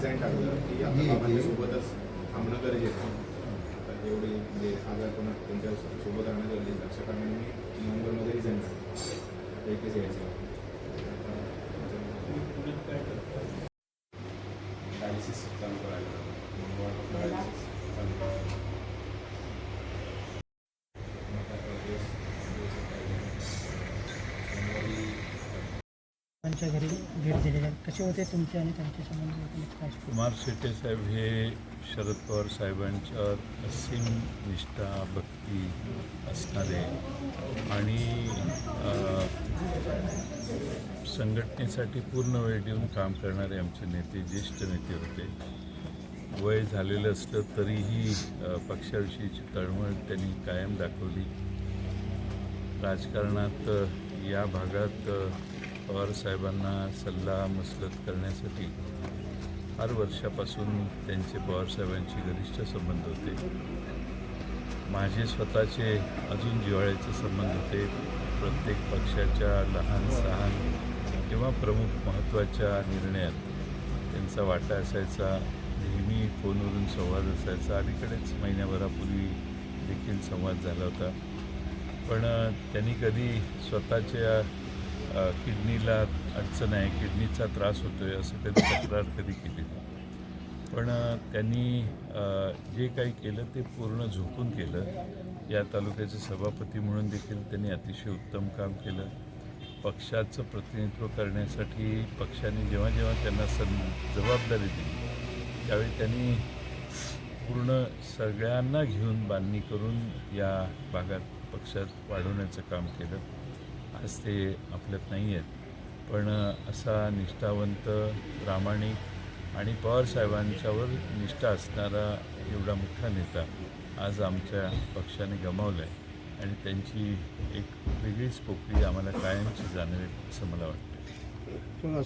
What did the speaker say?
Design टाकलं की आता बाबांच्या सोबतच थांबणं गरजेचं तर एवढे म्हणजे आजार पण त्यांच्यासोबत राहणं गरजेचं लक्षात आणून म्हणजे मी नोव्हेंबरमध्ये रिझाईन टाकलं एकच यायचं डायलिसिस चालू त्यांच्या घरी भेट दिलेली आहे. कसे होते तुमचे आणि त्यांचे संबंध कुमार शेट्टे साहेब हे शरद पवार साहेबांच्यावर असीम निष्ठा भक्ती असणारे आणि संघटनेसाठी पूर्ण वेळ देऊन काम करणारे आमचे नेते ज्येष्ठ नेते होते. वय झालेलं असलं तरीही पक्षाविषयीची तळमळ त्यांनी कायम दाखवली. राजकारणात या भागात पवार साहेबांना सल्ला मसलत करण्यासाठी फार वर्षापासून त्यांचे पवार साहेबांशी घनिष्ठ संबंध होते. माझे स्वतःचे अजून जिव्हाळ्याचे संबंध होते. प्रत्येक पक्षाच्या लहान सहान किंवा प्रमुख महत्त्वाच्या निर्णयात त्यांचा वाटा असायचा. नेहमी फोनवरून संवाद असायचा. अलीकडेच महिन्याभरापूर्वी देखील संवाद झाला होता. पण त्यांनी कधी स्वतःच्या किडनीला अडचण आहे किडनीचा त्रास होतो आहे असं त्यांनी तक्रार कधी केली नाही. पण त्यांनी जे काही केलं ते पूर्ण झोपून केलं. या तालुक्याचे सभापती म्हणून देखील त्यांनी अतिशय उत्तम काम केलं. पक्षाचं प्रतिनिधित्व करण्यासाठी पक्षाने जेव्हा जेव्हा त्यांना सं जबाबदारी दिली त्यावेळी त्यांनी पूर्ण सगळ्यांना घेऊन बांधणी करून या भागात पक्षात वाढवण्याचं काम केलं. आज ते आपल्यात नाही आहेत. पण असा निष्ठावंत प्रामाणिक आणि पवार साहेबांच्यावर निष्ठा असणारा एवढा मोठा नेता आज आमच्या पक्षाने गमावला आहे आणि त्यांची एक वेगळीच पोकळी आम्हाला कायमची जाणवेल असं मला वाटतं